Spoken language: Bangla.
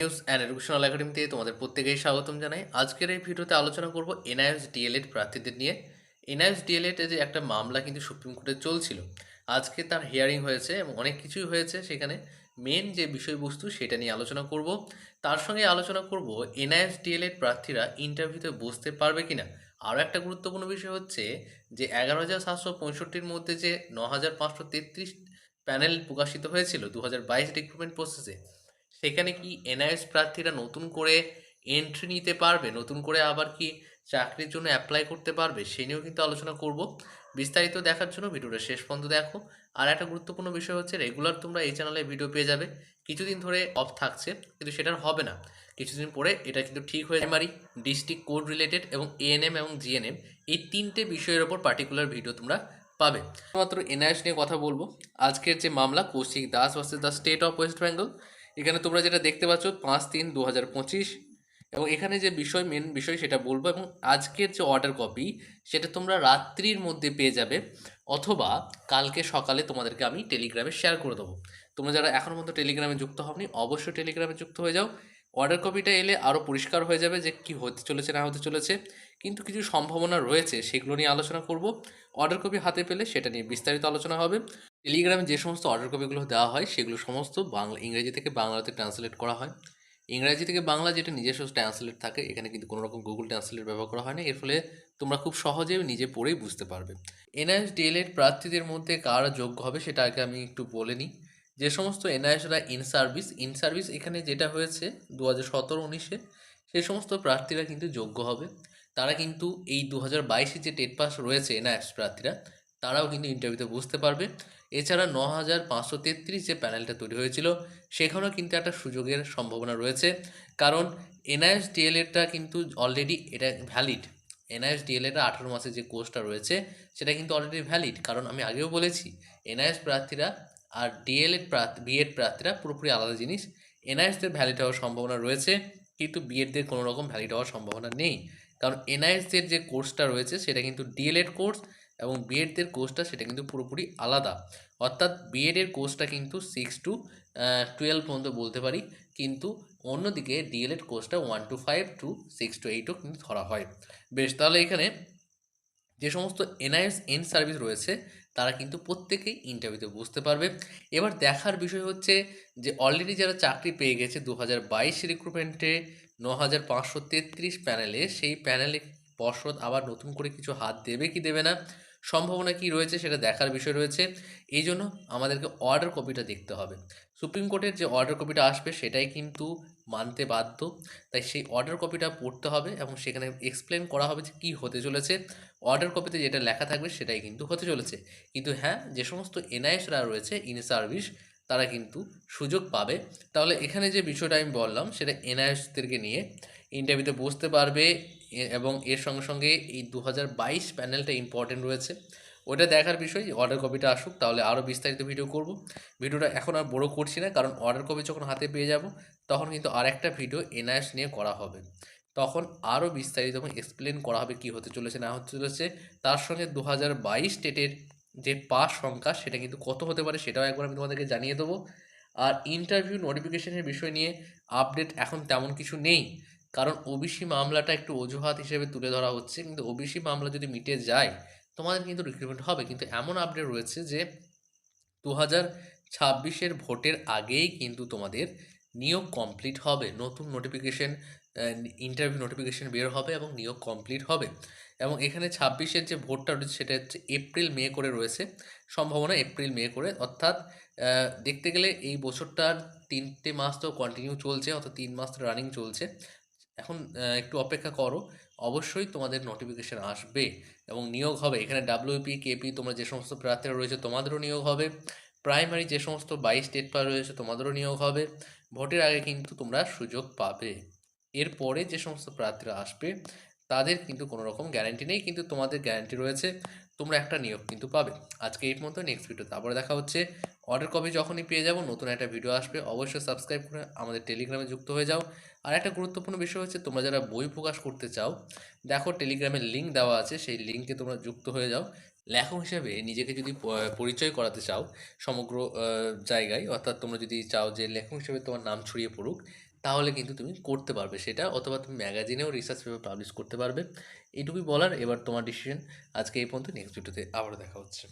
নিউজ অ্যান্ড এডুকেশনাল একাডেমিতে তোমাদের প্রত্যেকেই স্বাগতম জানাই। আজকের এই ভিডিওতে আলোচনা করব এনআইএস ডিএলএড প্রার্থীদের নিয়ে। এনআইএস ডিএলএড যে একটা মামলা কিন্তু সুপ্রিম কোর্টে চলছিল, আজকে তার হিয়ারিং হয়েছে এবং অনেক কিছুই হয়েছে সেখানে। মেন যে বিষয়বস্তু সেটা নিয়ে আলোচনা করব। তার সঙ্গে আলোচনা করব এনআইএস ডিএলএড প্রার্থীরা ইন্টারভিউতে বসতে পারবে কিনা। আরও একটা গুরুত্বপূর্ণ বিষয় হচ্ছে যে এগারো হাজার সাতশো পঁয়ষট্টির মধ্যে যে ন হাজার পাঁচশো তেত্রিশ প্যানেল প্রকাশিত হয়েছিল দু হাজার বাইশ রিক্রুটমেন্ট প্রসেসে সেখানে কি এনআইএস প্রার্থীরা নতুন করে এন্ট্রি নিতে পারবে? নতুন করে আবার কি চাকরির জন্য অ্যাপ্লাই করতে পারবে? সে নিয়েও কিন্তু আলোচনা করব। বিস্তারিত দেখার জন্য ভিডিওটা শেষ পর্যন্ত দেখো। আর একটা গুরুত্বপূর্ণ বিষয় হচ্ছে রেগুলার তোমরা এই চ্যানেলে ভিডিও পেয়ে যাবে। কিছুদিন ধরে অফ থাকছে, কিন্তু সেটার হবে না। কিছুদিন পরে এটা কিন্তু ঠিক হয়ে প্রাইমারি ডিস্ট্রিক্ট কোড রিলেটেড এবং এএনএম এবং জিএনএম এই তিনটে বিষয়ের ওপর পার্টিকুলার ভিডিও তোমরা পাবে। মাত্র এনআইএস নিয়ে কথা বলব। আজকের যে মামলা, Kaushik Das versus the state of West Bengal এখানে তোমরা যেটা দেখতে পাচ্ছ, পাঁচ তিন দু হাজার পঁচিশ। এবং এখানে যে বিষয় মেন বিষয় সেটা বলব, এবং আজকের যে অর্ডার কপি সেটা তোমরা রাত্রির মধ্যে পেয়ে যাবে, অথবা কালকে সকালে তোমাদেরকে আমি টেলিগ্রামে শেয়ার করে দেবো। তোমরা যারা এখনও মধ্যে টেলিগ্রামে যুক্ত হওনি, অবশ্যই টেলিগ্রামে যুক্ত হয়ে যাও। অর্ডার কপিটা এলে আরও পরিষ্কার হয়ে যাবে যে কী হতে চলেছে, না হতে চলেছে। কিন্তু কিছু সম্ভাবনা রয়েছে, সেগুলো নিয়ে আলোচনা করব। অর্ডার কপি হাতে পেলে সেটা নিয়ে বিস্তারিত আলোচনা হবে। টেলিগ্রামে যে সমস্ত অর্ডার কপিগুলো দেওয়া হয়, সেগুলো সমস্ত বাংলা, ইংরেজি থেকে বাংলাতে ট্রান্সলেট করা হয়। ইংরাজি থেকে বাংলা যেটা নিজস্ব ট্রান্সলেট থাকে, এখানে কিন্তু কোনো রকম গুগল ট্রান্সলেট ব্যবহার করা হয় না এর ফলে তোমরা খুব সহজে নিজে পড়েই বুঝতে পারবে। এনআইএস, ডিএলএড প্রার্থীদের মধ্যে কারা যোগ্য হবে, সেটা আগে আমি একটু বলে নিই। যে সমস্ত এনআইএসরা ইন সার্ভিস ইন সার্ভিস এখানে যেটা হয়েছে দু হাজার সতেরো, উনিশে, সেই সমস্ত প্রার্থীরা কিন্তু যোগ্য হবে। তারা কিন্তু এই দু হাজার বাইশে যে টেট পাস রয়েছে এনআইএস প্রার্থীরা তারাও কিন্তু ইন্টারভিউতে বুঝতে পারবে। এছাড়া ন হাজার পাঁচশো তেত্রিশ যে প্যানেলটা তৈরি হয়েছিল, সেখানেও কিন্তু একটা সুযোগের সম্ভাবনা রয়েছে। কারণ এনআইএস ডিএলএডটা কিন্তু অলরেডি এটা ভ্যালিড এনআইএস ডিএলএডটা আঠারো মাসের যে কোর্সটা রয়েছে, সেটা কিন্তু অলরেডি ভ্যালিড কারণ আমি আগেও বলেছি, এনআইএস প্রার্থীরা আর ডিএলএড প্রার্থী বিএড প্রার্থীরা পুরোপুরি আলাদা জিনিস। এনআইএসদের ভ্যালিড হওয়ার সম্ভাবনা রয়েছে, কিন্তু বিএডদের কোনো রকম ভ্যালিড হওয়ার সম্ভাবনা নেই। কারণ এনআইএসদের যে কোর্সটা রয়েছে, সেটা কিন্তু ডিএলএড কোর্স এবং বিএডদের কোর্সটা সেটা কিন্তু পুরোপুরি আলাদা। অর্থাৎ বিএডের কোর্সটা কিন্তু সিক্স টু টুয়েলভ পর্যন্ত বলতে পারি, কিন্তু অন্যদিকে ডিএলএড কোর্সটা one two five two six two এইটও কিন্তু ধরা হয়। বেশ, তাহলে এখানে যে সমস্ত এনআইএস এন সার্ভিস রয়েছে, তারা কিন্তু প্রত্যেকেই ইন্টারভিউতে বুঝতে পারবে। এবার দেখার বিষয় হচ্ছে যে অলরেডি যারা চাকরি পেয়ে গেছে দু হাজার বাইশ রিক্রুটমেন্টে ন হাজার পাঁচশো তেত্রিশ প্যানেলে সেই প্যানেলে পর্ষদ আবার নতুন করে কিছু হাত দেবে কি দেবে না? সম্ভাবনা কি রয়েছে সেটা দেখার বিষয় রয়েছে। এই জন্য আমাদেরকে অর্ডার কপিটা দেখতে হবে। সুপ্রিম কোর্টের যে অর্ডার কপিটা আসবে সেটাই কিন্তু মানতে বাধ্য। তাই সেই অর্ডার কপিটা পড়তে হবে এবং সেখানে এক্সপ্লেন করা হবে যে কী হতে চলেছে। অর্ডার কপিতে যেটা লেখা থাকবে সেটাই কিন্তু হতে চলেছে। কিন্তু হ্যাঁ যে সমস্ত এনআইএসরা রয়েছে ইন সার্ভিস তারা কিন্তু সুযোগ পাবে। তাহলে এখানে যে বিষয়টা আমি বললাম, সেটা এনআইএসদেরকে নিয়ে ইন্টারভিউতে বসতে পারবে। এবং এর সঙ্গে সঙ্গে এই দু হাজার বাইশ প্যানেলটা ইম্পর্টেন্ট রয়েছে। ওটা দেখার বিষয় অর্ডার কপিটা আসুক, তাহলে আরও বিস্তারিত ভিডিও করব। ভিডিওটা এখন আর বড় করছি না, কারণ অর্ডার কপি যখন হাতে পেয়ে যাব, তখন কিন্তু আর একটা ভিডিও এনআইএস নিয়ে করা হবে। তখন আরও বিস্তারিত এক্সপ্লেন করা হবে কী হতে চলেছে, না হতে চলেছে। তার সঙ্গে দু হাজার বাইশ স্টেটের যে পাস সংখ্যা, সেটা কিন্তু কত হতে পারে, সেটাও একবার আমি তোমাদেরকে জানিয়ে দেবো। আর ইন্টারভিউ নোটিফিকেশনের বিষয় নিয়ে আপডেট এখন তেমন কিছু নেই। কারণ ওবিসি মামলাটা একটু অজুহাত হিসেবে তুলে ধরা হচ্ছে, কিন্তু ওবিসি মামলা যদি মিটে যায়, তোমাদের কিন্তু রিক্রুটমেন্ট হবে। কিন্তু এমন আপডেট রয়েছে যে দু হাজার ছাব্বিশের ভোটের আগেই কিন্তু তোমাদের নিয়োগ কমপ্লিট হবে। নতুন নোটিফিকেশন ইন্টারভিউ নোটিফিকেশন বের হবে এবং নিয়োগ কমপ্লিট হবে। এবং এখানে ছাব্বিশের যে ভোটটা রয়েছে, সেটা হচ্ছে এপ্রিল, মে করে রয়েছে। সম্ভাবনা এপ্রিল, মে করে। অর্থাৎ দেখতে গেলে এই বছরটার তিনটে মাস তো কন্টিনিউ চলছে, অর্থাৎ তিন মাস তো রানিং চলছে। এখন একটু অপেক্ষা করো। অবশ্যই তোমাদের নোটিফিকেশান আসবে এবং নিয়োগ হবে। এখানে ডাব্লিউপি কেপি তোমরা যে সমস্ত প্রার্থীরা রয়েছে তোমাদেরও নিয়োগ হবে। প্রাইমারি যে সমস্ত বাইশ স্টেট পার রয়েছে তোমাদেরও নিয়োগ হবে। ভোটের আগে কিন্তু তোমরা সুযোগ পাবে। এরপরে যে সমস্ত প্রার্থীরা আসবে, তাদের কিন্তু কোনো রকম গ্যারান্টি নেই, কিন্তু তোমাদের গ্যারান্টি রয়েছে, তোমরা একটা নিয়োগ কিন্তু পাবে। আজকে এই মতো নেক্সট ভিডিও তারপরে দেখা হচ্ছে। অর্ডার কপি যখনই পেয়ে যাব, নতুন একটা ভিডিও আসবে, অবশ্যই সাবস্ক্রাইব করে আমাদের টেলিগ্রামে যুক্ত হয়ে যাও। আর একটা গুরুত্বপূর্ণ বিষয় হচ্ছে, তোমরা যারা বই প্রকাশ করতে চাও, দেখো টেলিগ্রামের লিঙ্ক দেওয়া আছে, সেই লিঙ্কে তোমরা যুক্ত হয়ে যাও। লেখক হিসেবে নিজেকে যদি পরিচয় করাতে চাও, সমগ্র জায়গায়, অর্থাৎ তোমরা যদি চাও যে লেখক হিসেবে তোমার নাম ছড়িয়ে পড়ুক, তাহলে কিন্তু তুমি করতে পারবে সেটা, অথবা তুমি ম্যাগাজিনেও রিসার্চ পেপার পাবলিশ করতে পারবে। এটুকুই বলার, এবার তোমার ডিসিশন আজকে এই পর্যন্ত নেক্সট ভিডিওতে আবারও দেখা হচ্ছে।